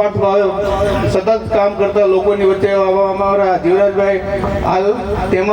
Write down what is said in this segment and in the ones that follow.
નિસ્વાર્થ ભાવે સતત કામ કરતા લોકોની વચ્ચે અમારા જીવરાજભાઈ, હાલ તેમજ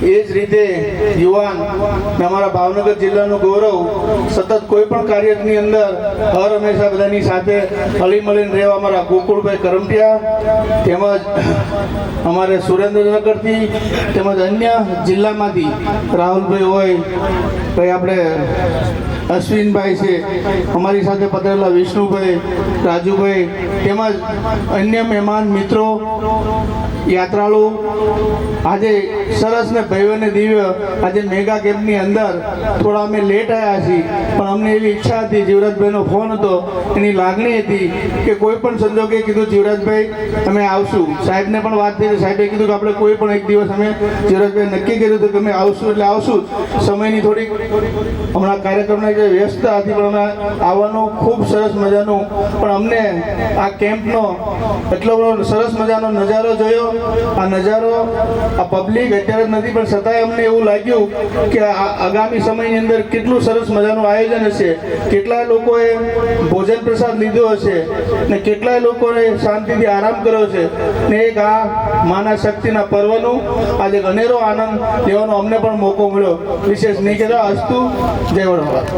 એ જ રીતે યુવાન અમારા ભાવનગર જિલ્લાનું ગૌરવ સતત કોઈ પણ કાર્યની અંદર હર હંમેશા બધાની સાથે હળી મળીને રહેવા અમારા ગોકુળભાઈ કરમટિયા તેમજ અમારે સુરેન્દ્રનગરથી તેમજ અન્ય જિલ્લામાંથી રાહુલભાઈ હોય, ભાઈ આપણે અશ્વિનભાઈ છે, અમારી સાથે પધારેલા વિષ્ણુભાઈ, રાજુભાઈ, તેમજ અન્ય મહેમાન મિત્રો, યાત્રાળુ આજે સરસ ને ભવ્ય ને દિવ્ય આજે મેગા કેમ્પની અંદર થોડા અમે લેટ આવ્યા છીએ, પણ અમને એવી ઈચ્છા હતી, જીવરાજભાઈનો ફોન હતો, એની લાગણી હતી કે કોઈ પણ સંજોગે કીધું, જીવરાજભાઈ, અમે આવશું સાહેબને પણ વાત થઈ, સાહેબે કીધું કે આપણે કોઈ પણ એક દિવસ અમે જીવરાજભાઈ નક્કી કર્યું હતું કે અમે આવશું, એટલે આવશું. સમયની થોડીક હમણાં કાર્યક્રમની જે વ્યસ્તતા હતી પણ આવવાનું ખૂબ સરસ મજાનું, પણ અમને આ કેમ્પનો એટલો બધો સરસ મજાનો નજારો જોયો. આ નજારો આ પબ્લિક અત્યારે નથી, પણ છતાંય અમને એવું લાગ્યું કે આગામી સમયની અંદર કેટલું સરસ મજાનું આયોજન હશે કેટલાય લોકોએ ભોજન પ્રસાદ લીધો હશે, ને કેટલાય લોકોએ શાંતિથી આરામ કર્યો છે ને એક આ માના શક્તિના પર્વનું આજે અનેરો આનંદ લેવાનો અમને પણ મોકો મળ્યો. વિશેષ નહીં કહેતા અસ્તુ. જય વડોદરા.